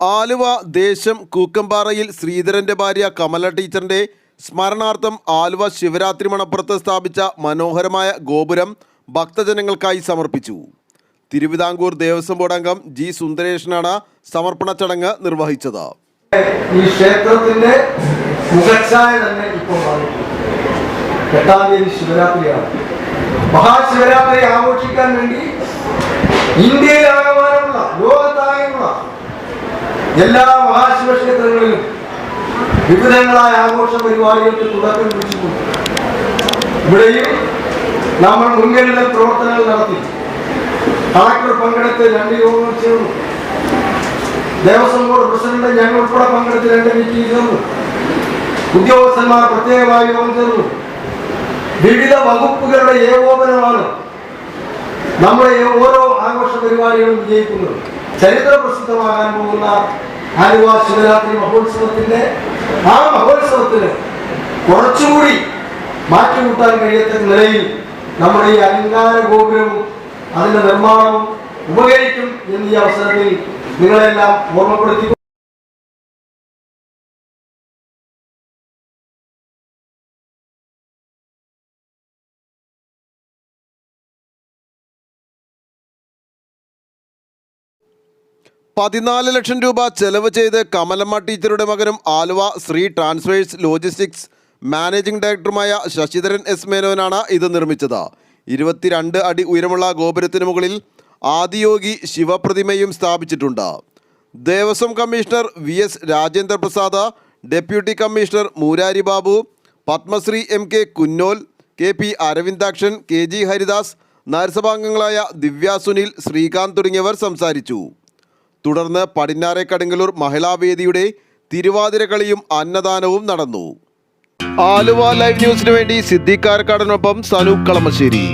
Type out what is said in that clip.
ആലുവ ദേശം കൂക്കമ്പാറയിൽ ശ്രീധരന്റെ ഭാര്യ കമല ടീച്ചറിന്റെ സ്മരണാർത്ഥം ആലുവ ശിവരാത്രി മണപ്പുറത്ത് സ്ഥാപിച്ച മനോഹരമായ ഗോപുരം ഭക്തജനങ്ങൾക്കായി സമർപ്പിച്ചു. തിരുവിതാംകൂർ ദേവസ്വം ബോർഡ് അംഗം ജി സുന്ദരേഷനാണ് സമർപ്പണ ചടങ്ങ് നിർവഹിച്ചത്. ഈ ക്ഷേത്രത്തിന്റെ മുഖച്ഛായ തന്നെ ഇപ്പോൾ എട്ടാം തീയതി ശിവരാത്രിയാണ്. മഹാശിവരാത്രി ആഘോഷിക്കാൻ വേണ്ടി ലോകത്താകെയുള്ള എല്ലാ മഹാശിവക്ഷേത്രങ്ങളിലും വിവിധങ്ങളായ ആഘോഷ പരിപാടികൾക്ക് തുടക്കം കുറിച്ചിട്ടുണ്ട്. ഇവിടെയും നമ്മൾ മുൻകരുതൽ പ്രവർത്തനങ്ങൾ നടത്തി. കളക്ടർ പങ്കെടുത്ത് രണ്ട് യോഗങ്ങൾ ചേർന്നു. ദേവസ്വം ബോർഡ് പ്രസിഡന്റ് ഞങ്ങൾ ഉൾപ്പെടെ പങ്കെടുത്ത് രണ്ട് മീറ്റിംഗ് ചേർന്നു. ഉദ്യോഗസ്ഥന്മാർ പ്രത്യേകമായി യോഗം ചേർന്നു. വിവിധ വകുപ്പുകളുടെ ഏകോപനമാണ് നമ്മുടെ ഓരോ ആഘോഷ പരിപാടികളും വിജയിക്കുന്നത്. ചരിത്ര പ്രസിദ്ധമാകാൻ പോകുന്ന ആലുവ ശിവരാത്രി മഹോത്സവത്തിന്റെ ആ മഹോത്സവത്തിന് കുറച്ചുകൂടി മാറ്റിമുട്ടാൻ കഴിയത്തക്ക നിലയിൽ നമ്മുടെ ഈ അലങ്കാര ഗോപുരവും അതിന്റെ നിർമ്മാണവും ഉപകരിക്കും എന്ന് ഈ അവസരത്തിൽ നിങ്ങളെല്ലാം ഓർമ്മപ്പെടുത്തി പതിനാല് ലക്ഷം രൂപ ചെലവ് ചെയ്ത് കമലമ്മ ടീച്ചറുടെ മകനും Aluva Sree transfers logistics managing ഡയറക്ടറുമായ ശശിധരൻ എസ് മേനോനാണ് ഇത് നിർമ്മിച്ചത്. ഇരുപത്തിരണ്ട് അടി ഉയരമുള്ള ഗോപുരത്തിന് മുകളിൽ ആദിയോഗി ശിവപ്രതിമയും സ്ഥാപിച്ചിട്ടുണ്ട്. Devaswom commissioner V S Rajendra Prasad deputy commissioner Murari Babu Padmashri M K Kunnol K P Aravindakshan K G Haridas നഗരസഭാംഗങ്ങളായ Divya Sunil Srikanth തുടങ്ങിയവർ സംസാരിച്ചു. തുടർന്ന് പടിഞ്ഞാറെ കടുങ്ങലൂർ മഹിളാവേദിയുടെ തിരുവാതിരകളിയും അന്നദാനവും നടന്നു. ആലുവ ലൈവ് ന്യൂസിനു വേണ്ടി സിദ്ദിഖാർക്കാടിനൊപ്പം സനു കളമശ്ശേരി.